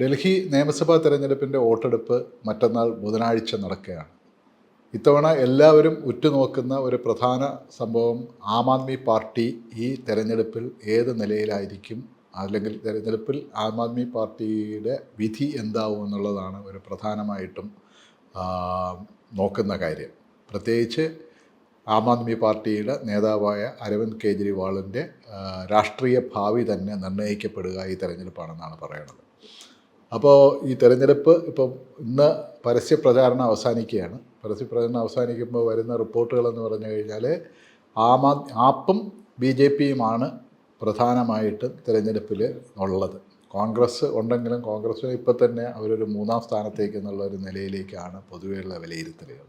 ഡൽഹി നിയമസഭാ തെരഞ്ഞെടുപ്പിന്റെ വോട്ടെടുപ്പ് മറ്റന്നാൾ ബുധനാഴ്ച നടക്കുകയാണ്. ഇത്തവണ എല്ലാവരും ഉറ്റുനോക്കുന്ന ഒരു പ്രധാന സംഭവം ആം ആദ്മി പാർട്ടി ഈ തെരഞ്ഞെടുപ്പിൽ ഏത് നിലയിലായിരിക്കും? അല്ലെങ്കിൽ തെരഞ്ഞെടുപ്പിൽ ആം ആദ്മി പാർട്ടിയുടെ വിധി എന്താവും എന്നുള്ളതാണ് ഒരു പ്രധാനമായിട്ടും നോക്കുന്ന കാര്യം. പ്രത്യേകിച്ച് ആം ആദ്മി പാർട്ടിയുടെ നേതാവായ അരവിന്ദ് കെജ്രിവാളിന്റെ രാഷ്ട്രീയ ഭാവി തന്നെ നിർണയിക്കപ്പെടുക ഈ തെരഞ്ഞെടുപ്പാണെന്നാണ് പറയുന്നത് അപ്പോൾ ഈ തെരഞ്ഞെടുപ്പ് ഇപ്പം ഇന്ന് പരസ്യ പ്രചാരണം അവസാനിക്കുകയാണ്. പരസ്യ പ്രചാരണം അവസാനിക്കുമ്പോൾ വരുന്ന റിപ്പോർട്ടുകളെന്ന് പറഞ്ഞു കഴിഞ്ഞാൽ ആം ആദ് ആപ്പും ബി ജെ പിയുമാണ് പ്രധാനമായിട്ടും തിരഞ്ഞെടുപ്പിൽ ഉള്ളത്. കോൺഗ്രസ് ഉണ്ടെങ്കിലും കോൺഗ്രസ്സിന് ഇപ്പം തന്നെ അവരൊരു മൂന്നാം സ്ഥാനത്തേക്ക് എന്നുള്ള ഒരു നിലയിലേക്കാണ് പൊതുവെയുള്ള വിലയിരുത്തലുകൾ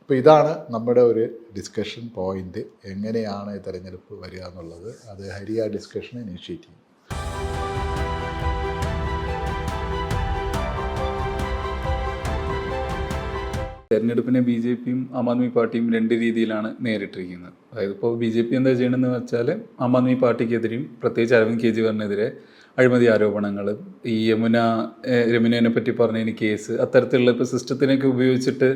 അപ്പോൾ ഇതാണ് നമ്മുടെ ഒരു ഡിസ്കഷൻ പോയിന്റ് എങ്ങനെയാണ് ഈ തെരഞ്ഞെടുപ്പ് വരിക എന്നുള്ളത്? അത് ഹരിയ ഡിസ്കഷൻ ഇനീഷ്യേറ്റ് ചെയ്യും. തെരഞ്ഞെടുപ്പിനെ ബി ജെ പിയും ആം ആദ്മി പാർട്ടിയും രണ്ട് രീതിയിലാണ് നേരിട്ടിരിക്കുന്നത്. അതായത് ഇപ്പോൾ ബി ജെ പി എന്താ ചെയ്യണമെന്ന് വെച്ചാൽ ആം ആദ്മി പാർട്ടിക്കെതിരെയും പ്രത്യേകിച്ച് അരവിന്ദ് കെജ്രിവാളിനെതിരെ അഴിമതി ആരോപണങ്ങൾ ഈ യമുന രമുനേനെ പറ്റി പറഞ്ഞതിന് കേസ് അത്തരത്തിലുള്ള ഇപ്പോൾ സിസ്റ്റത്തിനൊക്കെ ഉപയോഗിച്ചിട്ട്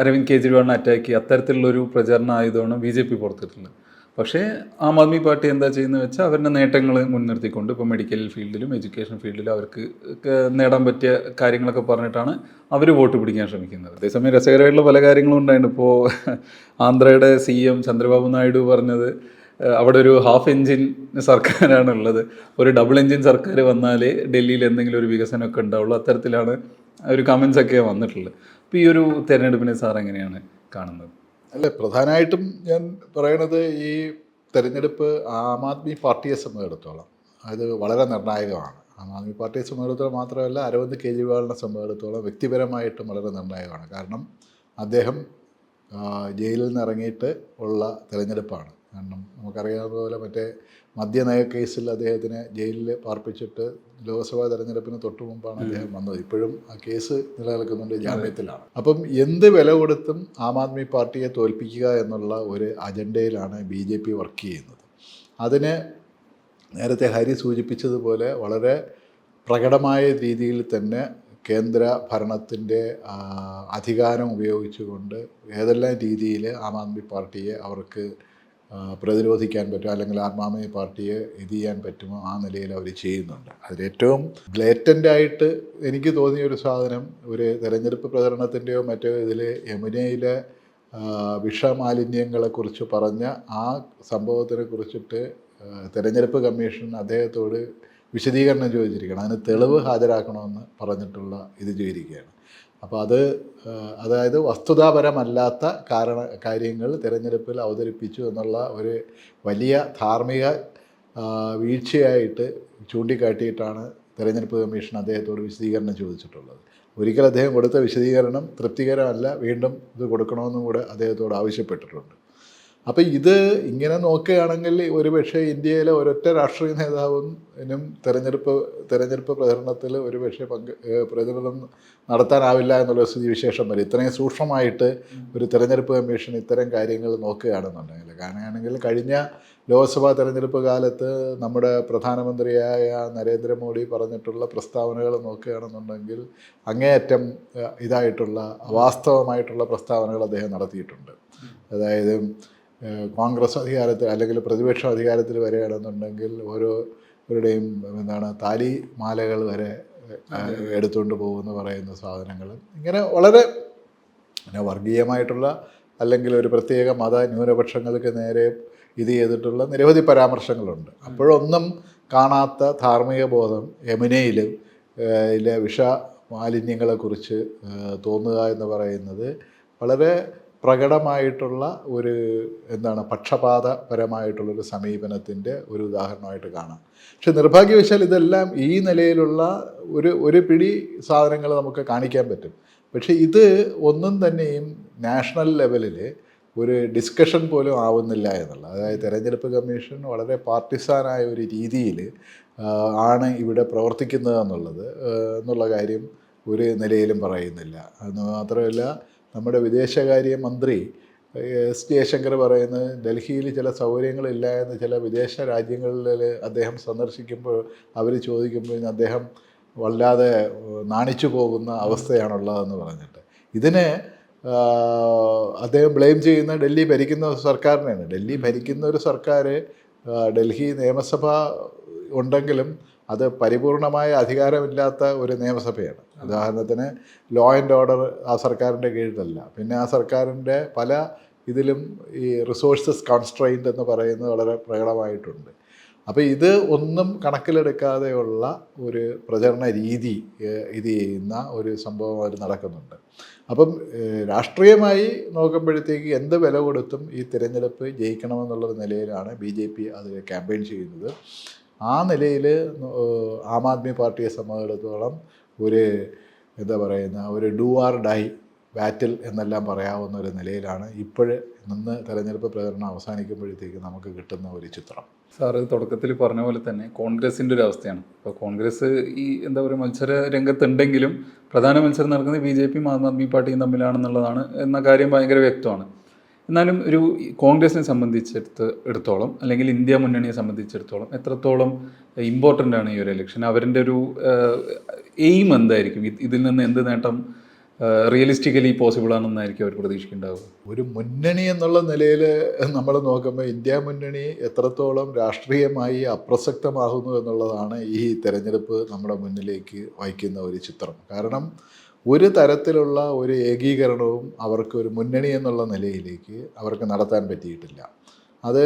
അരവിന്ദ് കെജ്രിവാളിനെ അറ്റാക്ക് ചെയ്യുക അത്തരത്തിലുള്ളൊരു പ്രചാരണം ആയുധമാണ് ബി ജെ പി പുറത്തിട്ടുള്ളത്. പക്ഷേ ആം ആദ്മി പാർട്ടി എന്താ ചെയ്യുന്നത് വെച്ചാൽ അവരുടെ നേട്ടങ്ങൾ മുൻനിർത്തിക്കൊണ്ട് ഇപ്പോൾ മെഡിക്കൽ ഫീൽഡിലും എഡ്യൂക്കേഷൻ ഫീൽഡിലും അവർക്ക് നേടാൻ പറ്റിയ കാര്യങ്ങളൊക്കെ പറഞ്ഞിട്ടാണ് അവർ വോട്ട് പിടിക്കാൻ ശ്രമിക്കുന്നത്. അതേസമയം രസകരമായിട്ടുള്ള പല കാര്യങ്ങളും ഉണ്ടായിരുന്നു ഇപ്പോൾ ആന്ധ്രയുടെ സി എം ചന്ദ്രബാബു നായിഡു പറഞ്ഞത് അവിടെ ഒരു ഹാഫ് എഞ്ചിൻ സർക്കാരാണ് ഉള്ളത് ഒരു ഡബിൾ എഞ്ചിൻ സർക്കാർ വന്നാലേ ഡൽഹിയിൽ എന്തെങ്കിലും ഒരു വികസനമൊക്കെ ഉണ്ടാവുള്ളൂ. അത്തരത്തിലാണ് ഒരു കമൻസ് ഒക്കെ വന്നിട്ടുള്ളത്. അപ്പോൾ ഈ ഒരു തെരഞ്ഞെടുപ്പിനെ സാർ എങ്ങനെയാണ് കാണുന്നത്? അല്ല പ്രധാനമായിട്ടും ഞാൻ പറയണത് ഈ തെരഞ്ഞെടുപ്പ് ആം ആദ്മി പാർട്ടിയെ സംബന്ധിച്ചിടത്തോളം അത് വളരെ നിർണായകമാണ്. ആം ആദ്മി പാർട്ടിയെ സംബന്ധിച്ചിടത്തോളം മാത്രമല്ല അരവിന്ദ് കെജ്രിവാളിനെ സംബന്ധിച്ചിടത്തോളം വ്യക്തിപരമായിട്ടും വളരെ നിർണായകമാണ്. കാരണം അദ്ദേഹം ജയിലിൽ നിന്ന് ഇറങ്ങിയിട്ട് ഉള്ള തെരഞ്ഞെടുപ്പാണ്. കാരണം നമുക്കറിയാവുന്ന പോലെ മറ്റേ മദ്യനയ കേസിൽ അദ്ദേഹത്തിനെ ജയിലിൽ പാർപ്പിച്ചിട്ട് ലോക്സഭാ തെരഞ്ഞെടുപ്പിന് തൊട്ടു മുമ്പാണ് അദ്ദേഹം വന്നത്. ഇപ്പോഴും ആ കേസ് നിലനിൽക്കുന്നുണ്ട് ജാമ്യത്തിലാണ്. അപ്പം എന്ത് വില കൊടുത്തും ആം ആദ്മി പാർട്ടിയെ തോൽപ്പിക്കുക എന്നുള്ള ഒരു അജണ്ടയിലാണ് ബി ജെ പി വർക്ക് ചെയ്യുന്നത്. അതിന് നേരത്തെ ഹരി സൂചിപ്പിച്ചതുപോലെ വളരെ പ്രകടമായ രീതിയിൽ തന്നെ കേന്ദ്ര ഭരണത്തിന്റെ അധികാരം ഉപയോഗിച്ചുകൊണ്ട് ഏതെല്ലാം രീതിയിൽ ആം ആദ്മി പാർട്ടിയെ അവർക്ക് പ്രതിരോധിക്കാൻ പറ്റുമോ? അല്ലെങ്കിൽ ആം ആദ്മി പാർട്ടിയെ ഇത് ചെയ്യാൻ പറ്റുമോ? ആ നിലയിൽ അവർ ചെയ്യുന്നുണ്ട്. അതിലേറ്റവും ബ്ലേറ്റന്റായിട്ട് എനിക്ക് തോന്നിയ ഒരു സാധനം ഒരു തെരഞ്ഞെടുപ്പ് പ്രചരണത്തിന്റെയോ മറ്റോ ഇതിൽ യമുനയിലെ വിഷമാലിന്യങ്ങളെക്കുറിച്ച് പറഞ്ഞ ആ സംഭവത്തിനെ കുറിച്ചിട്ട് തെരഞ്ഞെടുപ്പ് കമ്മീഷൻ അദ്ദേഹത്തോട് വിശദീകരണം ചോദിച്ചിരിക്കണം അതിന് തെളിവ് ഹാജരാക്കണമെന്ന് പറഞ്ഞിട്ടുള്ള ഇത് ചെയ്തിരിക്കുകയാണ്. അപ്പോൾ അത് അതായത് വസ്തുതാപരമല്ലാത്ത കാരണ കാര്യങ്ങൾ തിരഞ്ഞെടുപ്പിൽ അവതരിപ്പിച്ചു എന്നുള്ള ഒരു വലിയ ധാർമ്മിക വീഴ്ചയായിട്ട് ചൂണ്ടിക്കാട്ടിയിട്ടാണ് തിരഞ്ഞെടുപ്പ് കമ്മീഷൻ അദ്ദേഹത്തോട് വിശദീകരണം ചോദിച്ചിട്ടുള്ളത്. ഒരിക്കൽ അദ്ദേഹം കൊടുത്ത വിശദീകരണം തൃപ്തികരമല്ല വീണ്ടും ഇത് കൊടുക്കണമെന്നും കൂടെ അദ്ദേഹത്തോട് ആവശ്യപ്പെട്ടിട്ടുണ്ട്. അപ്പോൾ ഇത് ഇങ്ങനെ നോക്കുകയാണെങ്കിൽ ഒരുപക്ഷെ ഇന്ത്യയിലെ ഒരൊറ്റ രാഷ്ട്രീയ നേതാവിനും തെരഞ്ഞെടുപ്പ് തെരഞ്ഞെടുപ്പ് പ്രചരണത്തിൽ ഒരുപക്ഷെ പങ്ക് പ്രചരണം നടത്താനാവില്ല എന്നുള്ള സ്ഥിതിവിശേഷം വരും. ഇത്രയും സൂക്ഷ്മമായിട്ട് ഒരു തെരഞ്ഞെടുപ്പ് കമ്മീഷൻ ഇത്തരം കാര്യങ്ങൾ നോക്കുകയാണെന്നുണ്ടെങ്കിൽ. കാരണമാണെങ്കിൽ കഴിഞ്ഞ ലോക്സഭാ തെരഞ്ഞെടുപ്പ് കാലത്ത് നമ്മുടെ പ്രധാനമന്ത്രിയായ നരേന്ദ്രമോദി പറഞ്ഞിട്ടുള്ള പ്രസ്താവനകൾ നോക്കുകയാണെന്നുണ്ടെങ്കിൽ അങ്ങേയറ്റം ഇതായിട്ടുള്ള അവാസ്തവമായിട്ടുള്ള പ്രസ്താവനകൾ അദ്ദേഹം നടത്തിയിട്ടുണ്ട്. അതായത് കോൺഗ്രസ് അധികാരത്തിൽ അല്ലെങ്കിൽ പ്രതിപക്ഷം അധികാരത്തിൽ വരികയാണെന്നുണ്ടെങ്കിൽ ഓരോരുടെയും എന്താണ് താലി മാലകൾ വരെ എടുത്തുകൊണ്ട് പോകുമെന്ന് പറയുന്ന സാധനങ്ങൾ. ഇങ്ങനെ വളരെ പിന്നെ വർഗീയമായിട്ടുള്ള അല്ലെങ്കിൽ ഒരു പ്രത്യേക മത ന്യൂനപക്ഷങ്ങൾക്ക് നേരെ ഇത് ചെയ്തിട്ടുള്ള നിരവധി പരാമർശങ്ങളുണ്ട്. അപ്പോഴൊന്നും കാണാത്ത ധാർമ്മിക ബോധം യമുനയിൽ ഇലെ വിഷ മാലിന്യങ്ങളെക്കുറിച്ച് തോന്നുക എന്ന് പറയുന്നത് വളരെ പ്രകടമായിട്ടുള്ള ഒരു എന്താണ് പക്ഷപാതപരമായിട്ടുള്ളൊരു സമീപനത്തിന്റെ ഒരു ഉദാഹരണമായിട്ട് കാണാം. പക്ഷെ നിർഭാഗ്യവശാൽ ഇതെല്ലാം ഈ നിലയിലുള്ള ഒരു ഒരു പിടി സാധനങ്ങൾ നമുക്ക് കാണിക്കാൻ പറ്റും. പക്ഷേ ഇത് ഒന്നും തന്നെയും നാഷണൽ ലെവലിൽ ഒരു ഡിസ്കഷൻ പോലും ആവുന്നില്ല എന്നുള്ളത് അതായത് തെരഞ്ഞെടുപ്പ് കമ്മീഷൻ വളരെ പാർട്ടിസാനായ ഒരു രീതിയിൽ ആണ് ഇവിടെ പ്രവർത്തിക്കുന്നത് എന്നുള്ളത് എന്നുള്ള കാര്യം ഒരു നിലയിലും പറയുന്നില്ല. എന്ന് മാത്രമല്ല നമ്മുടെ വിദേശകാര്യ മന്ത്രി എസ്. ജയശങ്കർ പറയുന്നത് ഡൽഹിയിൽ ചില സൗകര്യങ്ങളില്ല എന്ന് ചില വിദേശ രാജ്യങ്ങളിൽ അദ്ദേഹം സന്ദർശിക്കുമ്പോൾ അവർ ചോദിക്കുമ്പോൾ അദ്ദേഹം വല്ലാതെ നാണിച്ചു പോകുന്ന അവസ്ഥയാണുള്ളതെന്ന് പറഞ്ഞിട്ട്. ഇതിനെ അദ്ദേഹം ബ്ലെയിം ചെയ്യുന്ന ഡൽഹി ഭരിക്കുന്ന സർക്കാരിനെയാണ്. ഡൽഹി ഭരിക്കുന്ന ഒരു സർക്കാർ ഡൽഹി നിയമസഭ ഉണ്ടെങ്കിലും അത് പരിപൂർണമായ അധികാരമില്ലാത്ത ഒരു നിയമസഭയാണ്. ഉദാഹരണത്തിന് ലോ ആൻഡ് ഓർഡർ ആ സർക്കാരിന്റെ കീഴിലല്ല. പിന്നെ ആ സർക്കാരിന്റെ പല ഇതിലും ഈ റിസോഴ്സസ് കോൺസ്ട്രെയിന്റ് എന്ന് പറയുന്നത് വളരെ പ്രകടമായിട്ടുണ്ട്. അപ്പോൾ ഇത് ഒന്നും കണക്കിലെടുക്കാതെയുള്ള ഒരു പ്രചരണ രീതി ഇത് ചെയ്യുന്ന ഒരു സംഭവം അവർ നടക്കുന്നുണ്ട്. അപ്പം രാഷ്ട്രീയമായി നോക്കുമ്പോഴത്തേക്ക് എന്ത് വില കൊടുത്തും ഈ തിരഞ്ഞെടുപ്പ് ജയിക്കണമെന്നുള്ള നിലയിലാണ് ബി ജെ പി അത് ക്യാമ്പയിൻ ചെയ്യുന്നത്. ആ നിലയിൽ ആം ആദ്മി പാർട്ടിയെ സംബന്ധിച്ചിടത്തോളം ഒരു എന്താ പറയുന്ന ഒരു ഡു ആർ ഡൈ ബാറ്റിൽ എന്നെല്ലാം പറയാവുന്ന ഒരു നിലയിലാണ് ഇപ്പോഴ് നിന്ന് തെരഞ്ഞെടുപ്പ് പ്രചരണം അവസാനിക്കുമ്പോഴത്തേക്ക് നമുക്ക് കിട്ടുന്ന ഒരു ചിത്രം. സാറ് തുടക്കത്തിൽ പറഞ്ഞ പോലെ തന്നെ കോൺഗ്രസിന്റെ ഒരു അവസ്ഥയാണ്. ഇപ്പോൾ കോൺഗ്രസ് ഈ എന്താ പറയുക മത്സര രംഗത്തുണ്ടെങ്കിലും പ്രധാന മത്സരം നടക്കുന്നത് ബി ജെ പിയും ആം ആദ്മി പാർട്ടിയും തമ്മിലാണെന്നുള്ളതാണ് എന്ന കാര്യം ഭയങ്കര വ്യക്തമാണ്. എന്നാലും ഒരു കോൺഗ്രസിനെ സംബന്ധിച്ചെടുത്ത് എടുത്തോളം അല്ലെങ്കിൽ ഇന്ത്യ മുന്നണിയെ സംബന്ധിച്ചിടത്തോളം എത്രത്തോളം ഇമ്പോർട്ടന്റ് ആണ് ഈ ഒരു ഇലക്ഷൻ അവരുടെ ഒരു എയിം എന്തായിരിക്കും? ഇതിൽ നിന്ന് എന്ത് നേട്ടം റിയലിസ്റ്റിക്കലി പോസിബിൾ ആണെന്നായിരിക്കും അവർ പ്രതീക്ഷിക്കുന്നുണ്ടാവുക? ഒരു മുന്നണി എന്നുള്ള നിലയിൽ നമ്മൾ നോക്കുമ്പോൾ ഇന്ത്യ മുന്നണി എത്രത്തോളം രാഷ്ട്രീയമായി അപ്രസക്തമാകുന്നു എന്നുള്ളതാണ് ഈ തെരഞ്ഞെടുപ്പ് നമ്മുടെ മുന്നിലേക്ക് വഹിക്കുന്ന ഒരു ചിത്രം. കാരണം ഒരു തരത്തിലുള്ള ഒരു ഏകീകരണവും അവർക്ക് ഒരു മുന്നണി എന്നുള്ള നിലയിലേക്ക് അവർക്ക് നടത്താൻ പറ്റിയിട്ടില്ല. അത്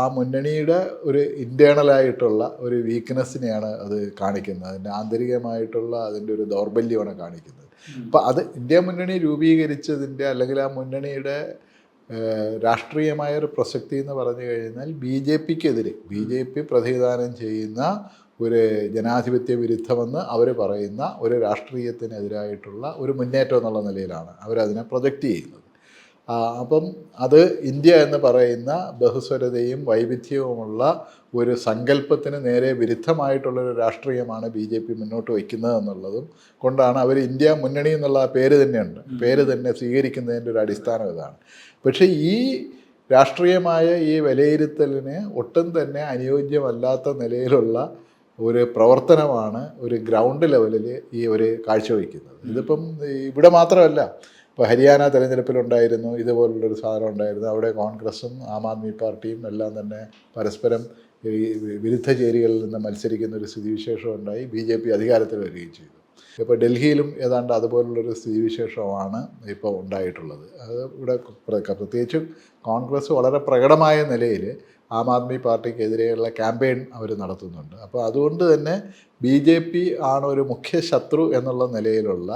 ആ മുന്നണിയുടെ ഒരു ഇന്റേണലായിട്ടുള്ള ഒരു വീക്ക്നെസ്സിനെയാണ് അത് കാണിക്കുന്നത്. അതിന്റെ ആന്തരികമായിട്ടുള്ള അതിന്റെ ഒരു ദൗർബല്യമാണ് കാണിക്കുന്നത്. അപ്പം അത് ഇന്ത്യ മുന്നണി രൂപീകരിച്ചതിന്റെ അല്ലെങ്കിൽ ആ മുന്നണിയുടെ രാഷ്ട്രീയമായ ഒരു പ്രസക്തി എന്ന് പറഞ്ഞു കഴിഞ്ഞാൽ ബി ജെ പിക്കെതിരെ ബി ജെ പി പ്രതിദാനം ചെയ്യുന്ന ഒരു ജനാധിപത്യ വിരുദ്ധമെന്ന് അവർ പറയുന്ന ഒരു രാഷ്ട്രീയത്തിനെതിരായിട്ടുള്ള ഒരു മുന്നേറ്റം എന്നുള്ള നിലയിലാണ് അവരതിനെ പ്രൊജക്റ്റ് ചെയ്യുന്നത്. അപ്പം അത് ഇന്ത്യ എന്ന് പറയുന്ന ബഹുസ്വരതയും വൈവിധ്യവുമുള്ള ഒരു സങ്കല്പത്തിന് നേരെ വിരുദ്ധമായിട്ടുള്ളൊരു രാഷ്ട്രീയമാണ് ബി ജെ പി മുന്നോട്ട് വയ്ക്കുന്നത് എന്നുള്ളതും കൊണ്ടാണ് അവർ ഇന്ത്യ മുന്നണി എന്നുള്ള പേര് തന്നെയുണ്ട്. പേര് തന്നെ സ്വീകരിക്കുന്നതിന്റെ ഒരു അടിസ്ഥാനം ഇതാണ്. പക്ഷേ ഈ രാഷ്ട്രീയമായ ഈ വിലയിരുത്തലിന് ഒട്ടും തന്നെ അനുയോജ്യമല്ലാത്ത നിലയിലുള്ള ഒരു പ്രവർത്തനമാണ് ഒരു ഗ്രൗണ്ട് ലെവലിൽ ഈ ഒരു കാഴ്ചവെക്കുന്നത് ഇതിപ്പം ഇവിടെ മാത്രമല്ല ഇപ്പോൾ ഹരിയാന തെരഞ്ഞെടുപ്പിലുണ്ടായിരുന്നു ഇതുപോലുള്ളൊരു സാധനം ഉണ്ടായിരുന്നു. അവിടെ കോൺഗ്രസും ആം ആദ്മി പാർട്ടിയും എല്ലാം തന്നെ പരസ്പരം ഈ വിരുദ്ധ ചേരികളിൽ നിന്ന് മത്സരിക്കുന്ന ഒരു സ്ഥിതിവിശേഷം ഉണ്ടായി. ബി ജെ പി അധികാരത്തിൽ വരികയും ചെയ്തു. ഇപ്പോൾ ഡൽഹിയിലും ഏതാണ്ട് അതുപോലുള്ളൊരു സ്ഥിതിവിശേഷമാണ് ഇപ്പോൾ ഉണ്ടായിട്ടുള്ളത്. അത് ഇവിടെ പ്രത്യേകിച്ചും കോൺഗ്രസ് വളരെ പ്രകടമായ നിലയിൽ ആം ആദ്മി പാർട്ടിക്കെതിരെയുള്ള ക്യാമ്പയിൻ അവർ നടത്തുന്നുണ്ട്. അപ്പോൾ അതുകൊണ്ട് തന്നെ ബി ജെ പി ആണ് ഒരു മുഖ്യ ശത്രു എന്നുള്ള നിലയിലുള്ള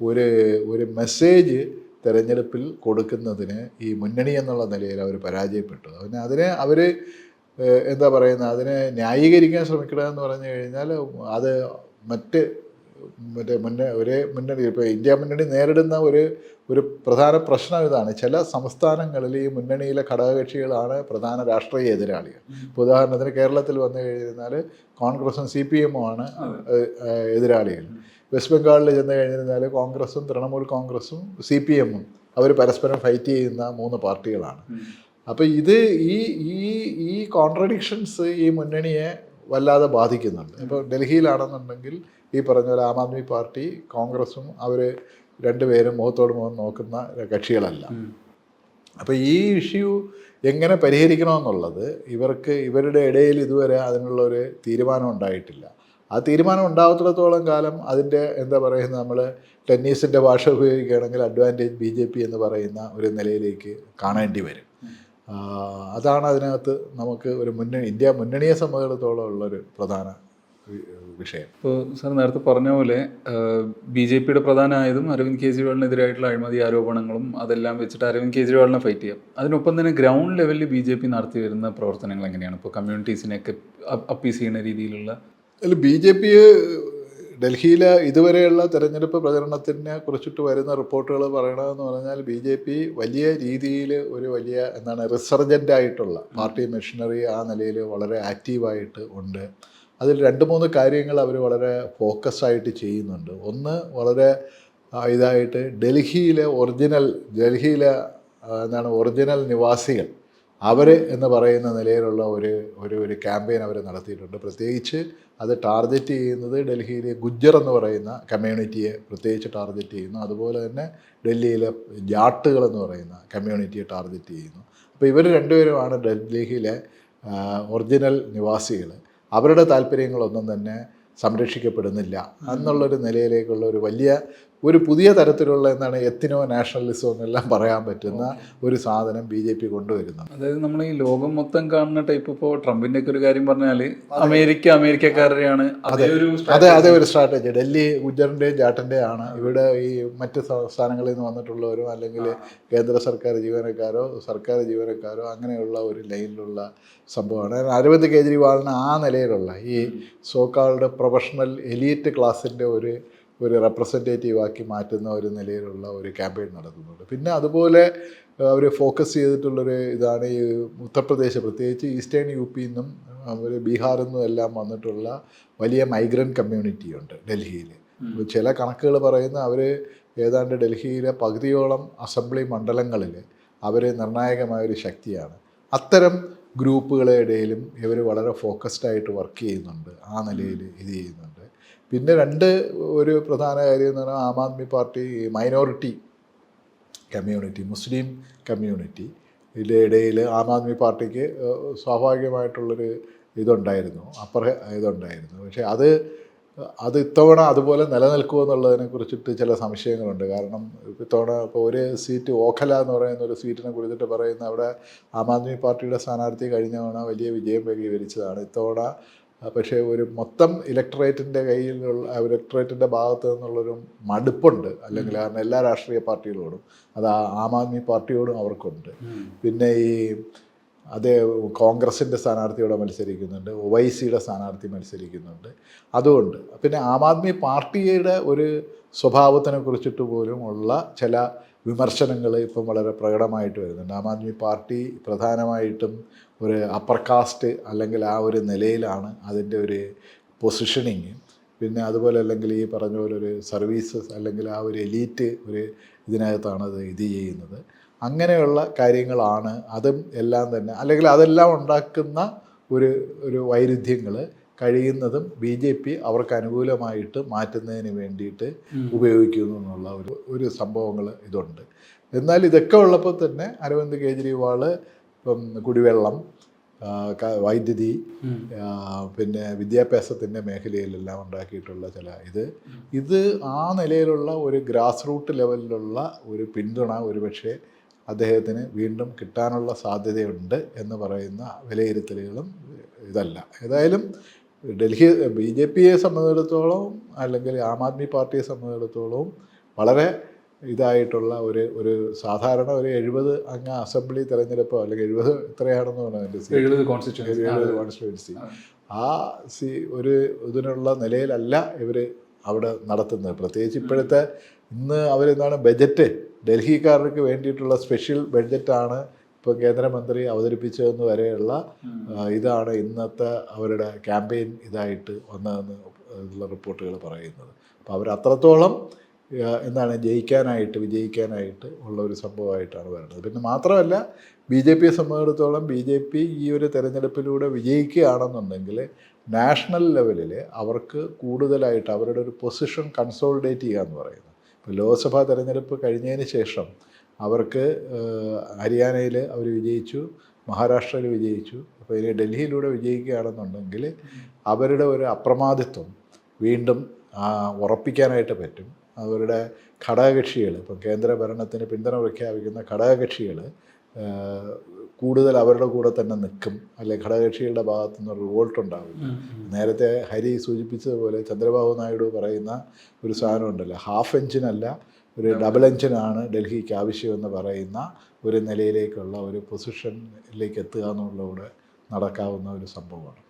ഒരു ഒരു മെസ്സേജ് തെരഞ്ഞെടുപ്പിൽ കൊടുക്കുന്നതിന് ഈ മുന്നണി എന്നുള്ള നിലയിൽ അവർ പരാജയപ്പെട്ടു പിന്നെ അതിനെ അവർ എന്താ പറയുന്നത്? അതിനെ ന്യായീകരിക്കാൻ ശ്രമിക്കുക എന്ന് പറഞ്ഞു കഴിഞ്ഞാൽ അത് മറ്റ് മറ്റേ മുന്നേ ഒരേ മുന്നണി ഇപ്പോൾ ഇന്ത്യ മുന്നണി നേരിടുന്ന ഒരു ഒരു പ്രധാന പ്രശ്നം ഇതാണ്. ചില സംസ്ഥാനങ്ങളിൽ ഈ മുന്നണിയിലെ ഘടകകക്ഷികളാണ് പ്രധാന രാഷ്ട്രീയ എതിരാളികൾ. ഇപ്പോൾ ഉദാഹരണത്തിന് കേരളത്തിൽ വന്നു കഴിഞ്ഞാൽ കോൺഗ്രസും സി പി എമ്മുമാണ് എതിരാളികൾ. വെസ്റ്റ് ബംഗാളിൽ ചെന്ന് കഴിഞ്ഞിരുന്നാൽ കോൺഗ്രസും തൃണമൂൽ കോൺഗ്രസും സി പി എമ്മും അവർ പരസ്പരം ഫൈറ്റ് ചെയ്യുന്ന മൂന്ന് പാർട്ടികളാണ്. അപ്പോൾ ഇത് ഈ ഈ ഈ കോൺട്രഡിക്ഷൻസ് ഈ മുന്നണിയെ വല്ലാതെ ബാധിക്കുന്നുണ്ട്. ഇപ്പോൾ ഡൽഹിയിലാണെന്നുണ്ടെങ്കിൽ ഈ പറഞ്ഞ പോലെ ആം ആദ്മി പാർട്ടി കോൺഗ്രസും അവർ രണ്ടുപേരും മുഖത്തോട് മുഖം നോക്കുന്ന കക്ഷികളല്ല. അപ്പോൾ ഈ ഇഷ്യൂ എങ്ങനെ പരിഹരിക്കണമെന്നുള്ളത് ഇവർക്ക് ഇവരുടെ ഇടയിൽ ഇതുവരെ അതിനുള്ള ഒരു തീരുമാനം ഉണ്ടായിട്ടില്ല. ആ തീരുമാനം ഉണ്ടാകത്തിടത്തോളം കാലം അതിന്റെ എന്താ പറയുന്നത് നമ്മൾ ടെന്നീസിന്റെ ഭാഷ ഉപയോഗിക്കുകയാണെങ്കിൽ അഡ്വാന്റേജ് ബി ജെ പി എന്ന് പറയുന്ന ഒരു നിലയിലേക്ക് കാണേണ്ടി വരും. അതാണ് അതിനകത്ത് നമുക്ക് ഒരു മുന്നണി ഇന്ത്യ മുന്നണിയെ സംബന്ധിച്ചിടത്തോളം ഉള്ളൊരു പ്രധാന വിഷയം. ഇപ്പോൾ സാർ നേരത്തെ പറഞ്ഞ പോലെ ബി ജെ പിയുടെ പ്രധാന ആയതും അരവിന്ദ് കെജ്രിവാളിനെതിരായിട്ടുള്ള അഴിമതി ആരോപണങ്ങളും അതെല്ലാം വെച്ചിട്ട് അരവിന്ദ് കെജ്രിവാളിനെ ഫൈറ്റ് ചെയ്യാം. അതിനൊപ്പം തന്നെ ഗ്രൗണ്ട് ലെവലിൽ ബി ജെ പി നടത്തി വരുന്ന പ്രവർത്തനങ്ങൾ എങ്ങനെയാണ്? ഇപ്പോൾ കമ്മ്യൂണിറ്റീസിനെയൊക്കെ അപ്പീസ് ചെയ്യുന്ന രീതിയിലുള്ള അല്ല ബി ജെ പി ഡൽഹിയിലെ ഇതുവരെയുള്ള തെരഞ്ഞെടുപ്പ് പ്രചരണത്തിനെ കുറിച്ചിട്ട് വരുന്ന റിപ്പോർട്ടുകൾ പറയണതെന്ന് പറഞ്ഞാൽ ബി ജെ പി വലിയ രീതിയിൽ ഒരു വലിയ എന്താണ് റിസർജന്റ് ആയിട്ടുള്ള പാർട്ടി മെഷീനറി ആ നിലയിൽ വളരെ ആക്റ്റീവായിട്ട് ഉണ്ട്. അതിൽ രണ്ട് മൂന്ന് കാര്യങ്ങൾ അവർ വളരെ ഫോക്കസ്ഡായിട്ട് ചെയ്യുന്നുണ്ട്. ഒന്ന് വളരെ ഇതായിട്ട് ഡൽഹിയിലെ ഒറിജിനൽ ഡൽഹിയിലെ എന്താണ് ഒറിജിനൽ നിവാസികൾ അവർ എന്ന് പറയുന്ന നിലയിലുള്ള ഒരു ഒരു ഒരു ക്യാമ്പയിൻ അവർ നടത്തിയിട്ടുണ്ട്. പ്രത്യേകിച്ച് അത് ടാർഗറ്റ് ചെയ്യുന്നത് ഡൽഹിയിലെ ഗുജ്ജർ എന്ന് പറയുന്ന കമ്മ്യൂണിറ്റിയെ പ്രത്യേകിച്ച് ടാർഗറ്റ് ചെയ്യുന്നു. അതുപോലെ തന്നെ ഡൽഹിയിലെ ജാട്ടുകൾ എന്ന് പറയുന്ന കമ്മ്യൂണിറ്റിയെ ടാർഗറ്റ് ചെയ്യുന്നു. അപ്പോൾ ഇവർ രണ്ടുപേരുമാണ് ഡൽഹിയിലെ ഒറിജിനൽ നിവാസികൾ. അവരുടെ താല്പര്യങ്ങളൊന്നും തന്നെ സംരക്ഷിക്കപ്പെടുന്നില്ല എന്നുള്ളൊരു നിലയിലേക്കുള്ള ഒരു വലിയ ഒരു പുതിയ തരത്തിലുള്ള എന്താണ് എത്തിനോ നാഷണലിസം എന്നെല്ലാം പറയാൻ പറ്റുന്ന ഒരു സാധനം ബി ജെ പി കൊണ്ടുവരുന്നു. അതായത് നമ്മൾ ഈ ലോകം മൊത്തം കാണുന്ന ടൈപ്പ് ഇപ്പോൾ ട്രംപിന്റെ ഒക്കെ ഒരു കാര്യം പറഞ്ഞാൽ അമേരിക്ക അമേരിക്കക്കാരുടെയാണ് അതേ. ഒരു അതെ അതെ ഒരു സ്ട്രാറ്റജി ഡൽഹി ഗുജറിന്റെയും ജാട്ടിന്റെയും ആണ് ഇവിടെ ഈ മറ്റ് സംസ്ഥാനങ്ങളിൽ നിന്ന് വന്നിട്ടുള്ളവരും അല്ലെങ്കിൽ കേന്ദ്ര സർക്കാർ ജീവനക്കാരോ സർക്കാർ ജീവനക്കാരോ അങ്ങനെയുള്ള ഒരു ലൈനിലുള്ള സംഭവമാണ്. അരവിന്ദ് കെജ്രിവാളിന് ആ നിലയിലുള്ള ഈ സോക്കാളുടെ പ്രൊഫഷണൽ എലീറ്റ് ക്ലാസിന്റെ ഒരു ഒരു റെപ്രസെന്റേറ്റീവ് ആക്കി മാറ്റുന്ന ഒരു നിലയിലുള്ള ഒരു ക്യാമ്പയിൻ നടത്തുന്നുണ്ട്. പിന്നെ അതുപോലെ അവർ ഫോക്കസ് ചെയ്തിട്ടുള്ളൊരു ഇതാണ് ഈ ഉത്തർപ്രദേശ്. പ്രത്യേകിച്ച് ഈസ്റ്റേൺ യു പിയിൽ നിന്നും ഒരു ബീഹാറിൽ നിന്നും എല്ലാം വന്നിട്ടുള്ള വലിയ മൈഗ്രന്റ് കമ്മ്യൂണിറ്റി ഉണ്ട് ഡൽഹിയിൽ ചില കണക്കുകൾ പറയുന്ന അവർ ഏതാണ്ട് ഡൽഹിയിലെ പകുതിയോളം അസംബ്ലി മണ്ഡലങ്ങളിൽ അവർ നിർണായകമായൊരു ശക്തിയാണ്. അത്തരം ഗ്രൂപ്പുകളുടെ ഇടയിലും ഇവർ വളരെ ഫോക്കസ്ഡ് ആയിട്ട് വർക്ക് ചെയ്യുന്നുണ്ട്. ആ നിലയിൽ ഇത് ചെയ്യുന്നുണ്ട്. പിന്നെ രണ്ട് ഒരു പ്രധാന കാര്യം എന്ന് പറഞ്ഞാൽ Aam Aadmi party minority community Muslim community ഇടയിൽ ആം ആദ്മി പാർട്ടിക്ക് സ്വാഭാവികമായിട്ടുള്ളൊരു ഇതുണ്ടായിരുന്നു അപ്പർ ഇതുണ്ടായിരുന്നു. പക്ഷേ അത് അത് ഇത്തവണ അതുപോലെ നിലനിൽക്കുമോ എന്നുള്ളതിനെ കുറിച്ചിട്ട് ചില സംശയങ്ങളുണ്ട്. കാരണം ഇത്തവണ ഇപ്പോൾ ഒരു സീറ്റ് ഓഖല എന്ന് പറയുന്ന ഒരു സീറ്റിനെ കുറിച്ചിട്ട് പറയുന്ന അവിടെ ആം ആദ്മി പാർട്ടിയുടെ സ്ഥാനാർത്ഥി കഴിഞ്ഞ തവണ വലിയ വിജയം കൈവരിച്ചതാണ് ഇത്തവണ പക്ഷേ ഒരു മൊത്തം ഇലക്ട്രേറ്റിന്റെ കയ്യിൽ നിന്നുള്ള ഇലക്ട്രേറ്റിന്റെ ഭാഗത്ത് നിന്നുള്ളൊരു മടുപ്പുണ്ട്. അല്ലെങ്കിൽ കാരണം എല്ലാ രാഷ്ട്രീയ പാർട്ടികളോടും അത് ആ ആദ്മി പാർട്ടിയോടും അവർക്കുണ്ട്. പിന്നെ ഈ അതേ കോൺഗ്രസിന്റെ സ്ഥാനാർത്ഥിയോടെ മത്സരിക്കുന്നുണ്ട് ഒവൈസിയുടെ സ്ഥാനാർത്ഥി മത്സരിക്കുന്നുണ്ട്. അതുകൊണ്ട് പിന്നെ ആം ആദ്മി പാർട്ടിയുടെ ഒരു സ്വഭാവത്തിനെ കുറിച്ചിട്ട് പോലും ഉള്ള ചില വിമർശനങ്ങൾ ഇപ്പം വളരെ പ്രകടമായിട്ട് വരുന്നുണ്ട്. ആം ആദ്മി പാർട്ടി പ്രധാനമായിട്ടും ഒരു അപ്പർ കാസ്റ്റ് അല്ലെങ്കിൽ ആ ഒരു നിലയിലാണ് അതിന്റെ ഒരു പൊസിഷനിങ് പിന്നെ അതുപോലെ അല്ലെങ്കിൽ ഈ പറഞ്ഞ പോലെ ഒരു സർവീസസ് അല്ലെങ്കിൽ ആ ഒരു എലീറ്റ് ഒരു ഇതിനകത്താണ് അത് ഇത് ചെയ്യുന്നത്. അങ്ങനെയുള്ള കാര്യങ്ങളാണ് അതും എല്ലാം തന്നെ. അല്ലെങ്കിൽ അതെല്ലാം ഉണ്ടാക്കുന്ന ഒരു ഒരു വൈരുദ്ധ്യങ്ങൾ കഴിയുന്നതും ബി ജെ പി അവർക്ക് അനുകൂലമായിട്ട് മാറ്റുന്നതിന് വേണ്ടിയിട്ട് ഉപയോഗിക്കുന്നു എന്നുള്ള ഒരു ഒരു സംഭവങ്ങൾ ഇതുണ്ട്. എന്നാൽ ഇതൊക്കെ ഉള്ളപ്പോൾ തന്നെ അരവിന്ദ് കെജ്രിവാൾ ഇപ്പം കുടിവെള്ളം വൈദ്യുതി പിന്നെ വിദ്യാഭ്യാസത്തിന്റെ മേഖലയിലെല്ലാം ഉണ്ടാക്കിയിട്ടുള്ള ചില ഇത്. ഇത് ആ നിലയിലുള്ള ഒരു ഗ്രാസ് റൂട്ട് ലെവലിലുള്ള ഒരു പിന്തുണ ഒരുപക്ഷെ അദ്ദേഹത്തിന് വീണ്ടും കിട്ടാനുള്ള സാധ്യതയുണ്ട് എന്ന് പറയുന്ന വിലയിരുത്തലുകളും ഇതല്ല. ഏതായാലും ഡൽഹി ബി ജെ പിയെ സംബന്ധിച്ചിടത്തോളം അല്ലെങ്കിൽ ആം ആദ്മി പാർട്ടിയെ സംബന്ധിച്ചിടത്തോളം വളരെ ഇതായിട്ടുള്ള ഒരു ഒരു സാധാരണ ഒരു എഴുപത് അംഗ അസംബ്ലി തെരഞ്ഞെടുപ്പോ അല്ലെങ്കിൽ എഴുപത് എത്രയാണെന്ന് പറഞ്ഞാൽ എന്റെ സി. എഴുപത് എഴുപത് കോൺസ്റ്റിറ്റ്യുവൻസി ആ. സി ഒരു ഇതിനുള്ള നിലയിലല്ല ഇവർ അവിടെ നടത്തുന്നത്. പ്രത്യേകിച്ച് ഇപ്പോഴത്തെ ഇന്ന് അവരെന്താണ് ബജറ്റ് ഡൽഹിക്കാർക്ക് വേണ്ടിയിട്ടുള്ള സ്പെഷ്യൽ ബഡ്ജറ്റാണ് ഇപ്പോൾ കേന്ദ്രമന്ത്രി അവതരിപ്പിച്ചതെന്ന് വരെയുള്ള ഇതാണ് ഇന്നത്തെ അവരുടെ ക്യാമ്പയിൻ ഇതായിട്ട് വന്നതെന്ന് ഉള്ള റിപ്പോർട്ടുകൾ പറയുന്നത്. അപ്പോൾ അവർ അത്രത്തോളം എന്താണ് ജയിക്കാനായിട്ട് വിജയിക്കാനായിട്ട് ഉള്ള ഒരു സംഭവമായിട്ടാണ് വരുന്നത് പിന്നെ മാത്രമല്ല ബി ജെ പിയെ സംബന്ധിച്ചിടത്തോളം ബി ജെ പി ഈ ഒരു തെരഞ്ഞെടുപ്പിലൂടെ വിജയിക്കുകയാണെന്നുണ്ടെങ്കിൽ നാഷണൽ ലെവലിൽ അവർക്ക് കൂടുതലായിട്ട് അവരുടെ ഒരു പൊസിഷൻ കൺസോളിഡേറ്റ് ചെയ്യുക എന്ന് പറയുന്നത്. ഇപ്പോൾ ലോക്സഭാ തെരഞ്ഞെടുപ്പ് കഴിഞ്ഞതിന് ശേഷം അവർക്ക് ഹരിയാനയിൽ അവർ വിജയിച്ചു മഹാരാഷ്ട്രയിൽ വിജയിച്ചു. അപ്പോൾ ഇനി ഡൽഹിയിലൂടെ വിജയിക്കുകയാണെന്നുണ്ടെങ്കിൽ അവരുടെ ഒരു അപ്രമാദിത്വം വീണ്ടും ഉറപ്പിക്കാനായിട്ട് പറ്റും. അവരുടെ ഘടകകക്ഷികൾ ഇപ്പം കേന്ദ്ര ഭരണത്തിന് പിന്തുണ പ്രഖ്യാപിക്കുന്ന ഘടകകക്ഷികൾ കൂടുതൽ അവരുടെ കൂടെ തന്നെ നിൽക്കും. അല്ലെ ഘടകകക്ഷികളുടെ ഭാഗത്തു നിന്ന് റിവോൾട്ട് ഉണ്ടാവില്ല. നേരത്തെ ഹരി സൂചിപ്പിച്ചതുപോലെ ചന്ദ്രബാബു നായിഡു പറയുന്ന ഒരു സാധനം ഉണ്ടല്ലോ ഹാഫ് എഞ്ചിനല്ല ഒരു ഡബിൾ എഞ്ചിനാണ് ഡൽഹിക്ക് ആവശ്യമെന്ന് പറയുന്ന ഒരു നിലയിലേക്കുള്ള ഒരു പൊസിഷനിലേക്ക് എത്തുക എന്നുള്ളതുകൂടെ നടക്കാവുന്ന ഒരു സംഭവമാണ്.